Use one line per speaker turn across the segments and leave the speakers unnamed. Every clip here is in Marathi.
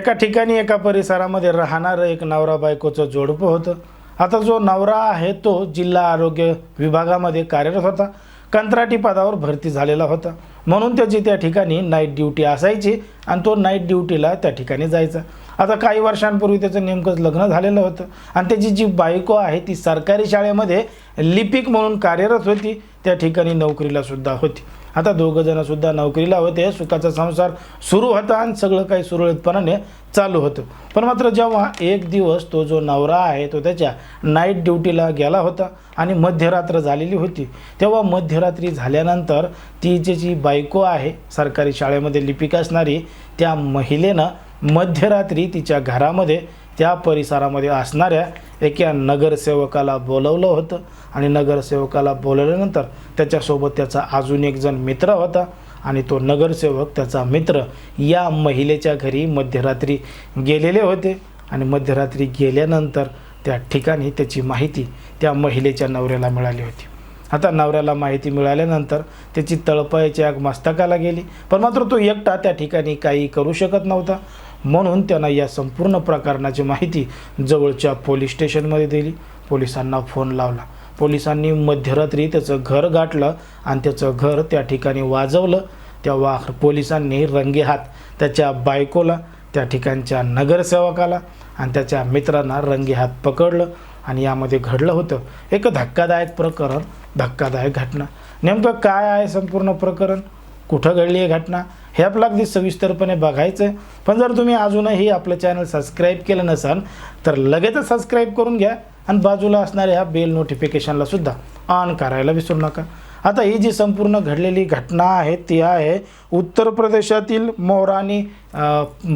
एका ठिकाणी एका परिसरामध्ये राहणारं एक नवरा बायकोचं जोडपं होतं. आता जो नवरा आहे तो जिल्हा आरोग्य विभागामध्ये कार्यरत होता. कंत्राटी पदावर भरती झालेला होता. म्हणून त्याची त्या ठिकाणी नाईट ड्युटी असायची आणि तो नाईट ड्युटीला त्या ठिकाणी जायचा. आता काही वर्षांपूर्वी त्याचं नेमकंच लग्न झालेलं होतं. आणि त्याची जी बायको आहे ती सरकारी शाळेमध्ये लिपिक म्हणून कार्यरत होती. त्या ठिकाणी नोकरीला सुद्धा होती. आता दोघं जण सुद्धा नोकरीला होते. सुखाचा संसार सुरू होता आणि सगळं काही सुरळीतपणाने चालू होतं. पण मात्र जेव्हा एक दिवस तो जो नवरा आहे तो त्याच्या नाईट ड्युटीला गेला होता आणि मध्यरात्र झालेली होती. तेव्हा मध्यरात्री झाल्यानंतर ती जी जी बायको आहे सरकारी शाळेमध्ये लिपिक असणारी त्या महिलेनं मध्यरात्री तिच्या घरामध्ये त्या परिसरामध्ये असणाऱ्या एका नगरसेवकाला बोलवलं होतं. आणि नगरसेवकाला बोलवल्यानंतर त्याच्यासोबत त्याचा अजून एक जण मित्र होता. आणि तो नगरसेवक त्याचा मित्र या महिलेच्या घरी मध्यरात्री गेलेले होते. आणि मध्यरात्री गेल्यानंतर त्या ठिकाणी त्याची माहिती त्या महिलेच्या नवऱ्याला मिळाली होती. आता नवऱ्याला माहिती मिळाल्यानंतर त्याची तळपायची आग मस्तकाला गेली. पण मात्र तो एकटा त्या ठिकाणी काही करू शकत नव्हता. म्हणून त्यांना या संपूर्ण प्रकरणाची माहिती जवळच्या पोलीस स्टेशनमध्ये दिली. पोलिसांना फोन लावला. पोलिसांनी मध्यरात्री त्याचं घर गाठलं आणि त्याचं घर त्या ठिकाणी वाजवलं. तेव्हा पोलिसांनी रंगेहात त्याच्या बायकोला त्या ठिकाणच्या नगरसेवकाला आणि त्याच्या मित्रांना रंगेहात पकडलं आणि यामध्ये घडलं होतं. एक धक्कादायक प्रकरण धक्कादायक घटना. नेमकं काय आहे संपूर्ण प्रकरण? कुठं घडली आहे घटना? हे आपलं अगदी सविस्तरपणे बघायचं आहे पण जर तुम्ही अजूनही आपलं चॅनल सबस्क्राईब केलं नसाल तर लगेचच सबस्क्राईब करून घ्या आणि बाजूला असणाऱ्या ह्या बेल नोटिफिकेशनला सुद्धा ऑन करायला विसरू नका. आता ही जी संपूर्ण घडलेली घटना आहे ती आहे उत्तर प्रदेशातील मोरानी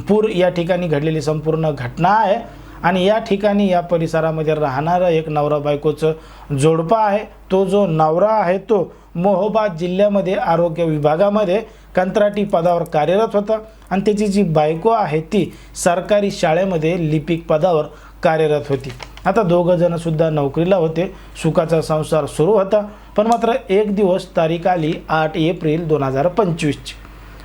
पूर या ठिकाणी घडलेली संपूर्ण घटना आहे. आणि या ठिकाणी या परिसरामध्ये राहणारं एक नवरा बायकोचं जोडपं आहे. तो जो नवरा आहे तो मोहोबा जिल्ह्यामध्ये आरोग्य विभागामध्ये कंत्राटी पदावर कार्यरत होता आणि त्याची जी बायको आहे ती सरकारी शाळेमध्ये लिपिक पदावर कार्यरत होती. आता दोघंजणंसुद्धा नोकरीला होते. सुखाचा संसार सुरू होता. पण मात्र एक दिवस तारीख आली आठ एप्रिल दोन हजार पंचवीसची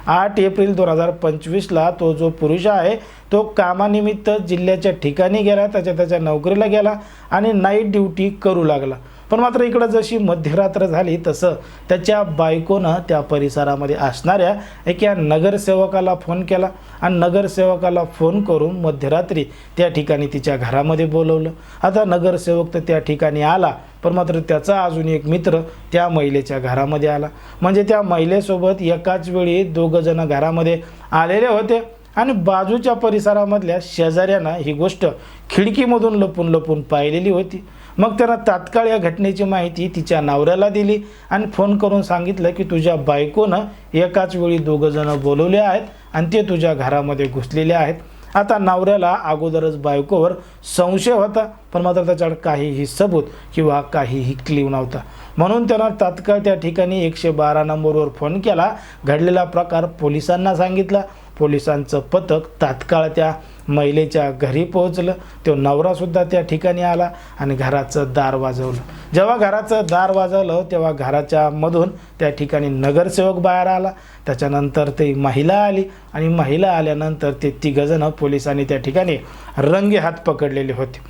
आठ एप्रिल दोन हजार पंचवीसला तो जो पुरुष आहे तो कामानिमित्त जिल्ह्याच्या ठिकाणी गेला त्याच्या त्याच्या नोकरीला गेला आणि नाईट ड्युटी करू लागला. पण मात्र इकडं जशी मध्यरात्र झाली तसं त्याच्या बायकोनं त्या परिसरामध्ये असणाऱ्या एका नगरसेवकाला फोन केला आणि नगरसेवकाला फोन करून मध्यरात्री त्या ठिकाणी तिच्या घरामध्ये बोलवलं. आता नगरसेवक तर त्या ठिकाणी आला पण मात्र त्याचा अजून एक मित्र त्या महिलेच्या घरामध्ये आला. म्हणजे त्या महिलेसोबत एकाच वेळी दोघं जण घरामध्ये आलेले होते आणि बाजूच्या परिसरामधल्या शेजाऱ्यांना ही गोष्ट खिडकीमधून लपून लपून पाहिलेली होती. मग त्यानं तात्काळ या घटनेची माहिती तिच्या नवऱ्याला दिली आणि फोन करून सांगितलं की तुझ्या बायकोनं एकाच वेळी दोघंजणं बोलवले आहेत आणि ते तुझ्या घरामध्ये घुसलेले आहेत. आता नवऱ्याला अगोदरच बायकोवर संशय होता पण मात्र त्याच्याकडे काहीही सबूत किंवा काहीही क्लीव नव्हता. म्हणून त्यानं तात्काळ त्या ठिकाणी एकशे बारा नंबरवर फोन केला. घडलेला प्रकार पोलिसांना सांगितला. पोलिसांचं पथक तात्काळ त्या महिलेच्या घरी पोहोचलं. तो नवरासुद्धा त्या ठिकाणी आला आणि घराचं दार वाजवलं. जेव्हा घराचं दार वाजवलं तेव्हा घराच्या मधून त्या ठिकाणी नगरसेवक बाहेर आला. त्याच्यानंतर ती महिला आली आणि महिला आल्यानंतर ते तिघजणं पोलिसांनी त्या ठिकाणी रंगे हात पकडलेले होते.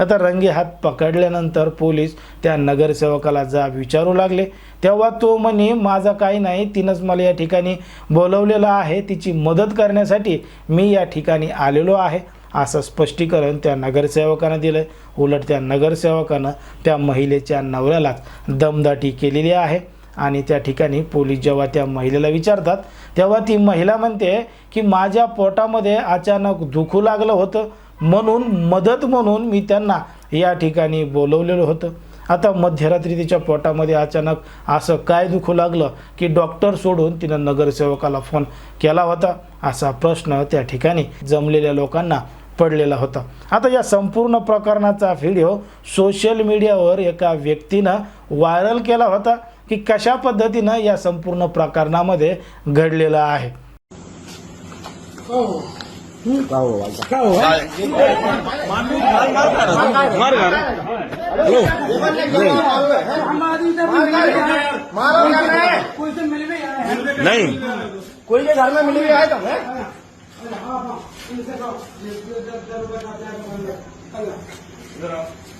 आता रंगे हात पकडल्यानंतर पोलीस त्या नगरसेवकाला जा विचारू लागले. तेव्हा तो म्हणे माझा काही नाही तिनंच मला या ठिकाणी बोलवलेलं आहे. तिची मदत करण्यासाठी मी या ठिकाणी आलेलो आहे. असं स्पष्टीकरण त्या नगरसेवकानं दिलं उलट त्या नगरसेवकानं त्या महिलेच्या नवऱ्यालाच दमदाटी केलेली आहे. आणि त्या ठिकाणी पोलीस जेव्हा त्या महिलेला विचारतात तेव्हा ती महिला म्हणते की माझ्या पोटामध्ये अचानक दुखू लागलं होतं. म्हणून मदत म्हणून मी त्यांना या ठिकाणी बोलवलेलं होतं. आता मध्यरात्री तिच्या पोटामध्ये अचानक असं काय दुखू लागलं की डॉक्टर सोडून तिनं नगरसेवकाला फोन केला होता असा प्रश्न त्या ठिकाणी जमलेल्या लोकांना पडलेला होता. आता या संपूर्ण प्रकरणाचा व्हिडिओ सोशल मीडियावर एका व्यक्तीनं व्हायरल केला होता की कशा पद्धतीनं या संपूर्ण प्रकरणामध्ये घडलेलं आहे. हो, हो.
नहीं
कोई के घर में मिली हुई है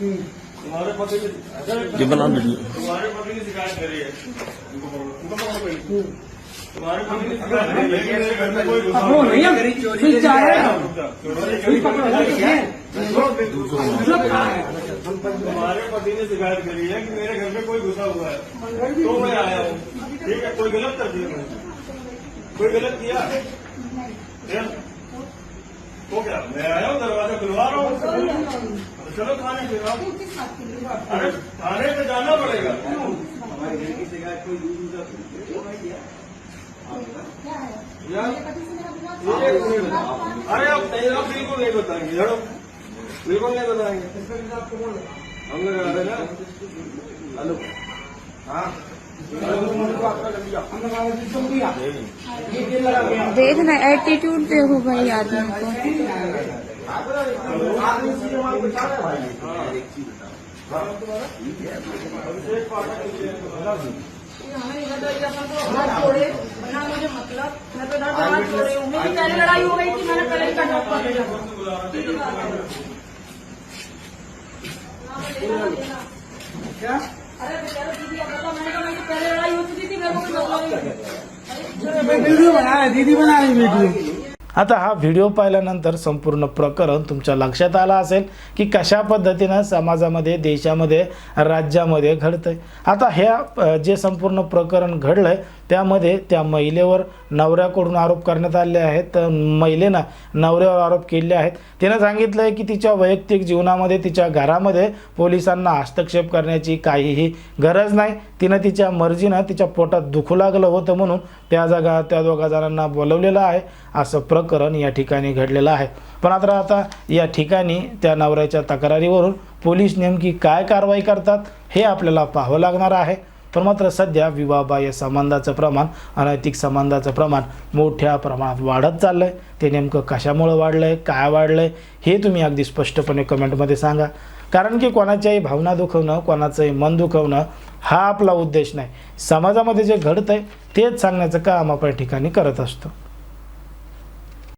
तुम्हारे पति की तुम्हारे पति की शिकायत करी है उनको पकड़ो, उनको पकड़ो पहले। तुम्हारे पति की शिकायत करी है कि मेरे घर में कोई घुसा हुआ है।
स्विच जा रहा है
चोरी
पकड़ो, है।
तुम्हारे पति ने शिकायत करी है कि मेरे घर में कोई घुसा हुआ है तो मैं आया हूँ ठीक है कोई गलत कर दिया मैंने कोई गलत किया क्या? तो क्या मैं आया हूँ दरवाजा खुलवा रहा हूँ तो चलो थाने फिर आओ अरे थाने पे जाना पड़ेगा अरे आप नहीं आप बिल्कुल नहीं बताएँगे जड़ो बिल्कुल नहीं बताएँगे। हम लोग आ रहे ना। हेलो। हाँ।
देखना एटीट्यूड देखो भाई आदमी को।
छोड़े मुझे मतलब मैं तो डर हाथ छोड़े हूँ मेरी पहले लड़ाई हो गई थी मैंने पहले ही कट ऑफ कर अरे बेचारा दीदी बताओ मैंने कहा मेरी पहले लड़ाई हो चुकी थी मेरे को
वीडियो बना दीदी बना रही वीडियो
आता हा व्हिडिओ पाहिल्यानंतर संपूर्ण प्रकरण तुमच्या लक्षात आलं असेल की कशा पद्धतीनं समाजामध्ये देशामध्ये राज्यामध्ये घडतंय. आता ह्या जे संपूर्ण प्रकरण घडलं आहे त्यामध्ये त्या महिलेवर नवऱ्याकडून आरोप करण्यात आले आहेत. तर महिलेनं नवऱ्यावर आरोप केले आहेत. तिनं सांगितलं आहे की तिच्या वैयक्तिक जीवनामध्ये तिच्या घरामध्ये पोलिसांना हस्तक्षेप करण्याची काहीही गरज नाही. तिनं तिच्या मर्जीनं तिच्या पोटात दुखू लागलं होतं म्हणून त्या जागा त्या दोघा जणांना बोलवलेलं आहे. असं प्रकरण या ठिकाणी घडलेलं आहे. पण आता आता या ठिकाणी त्या नवऱ्याच्या तक्रारीवरून पोलीस नेमकी काय कारवाई करतात हे आपल्याला पाहावं लागणार आहे. पण मात्र सध्या विवाहबाह्य संबंधाचं प्रमाण अनैतिक संबंधाचं प्रमाण मोठ्या प्रमाणात वाढत चाललं आहे ते नेमकं कशामुळं वाढलं आहे काय वाढलं आहे हे तुम्ही अगदी स्पष्टपणे कमेंटमध्ये सांगा. कारण की कोणाच्याही भावना दुखवणं कोणाचंही मन दुखवणं हा आपला उद्देश नाही. समाजामध्ये जे घडतं आहे तेच सांगण्याचं काम आपण या ठिकाणी करत असतो.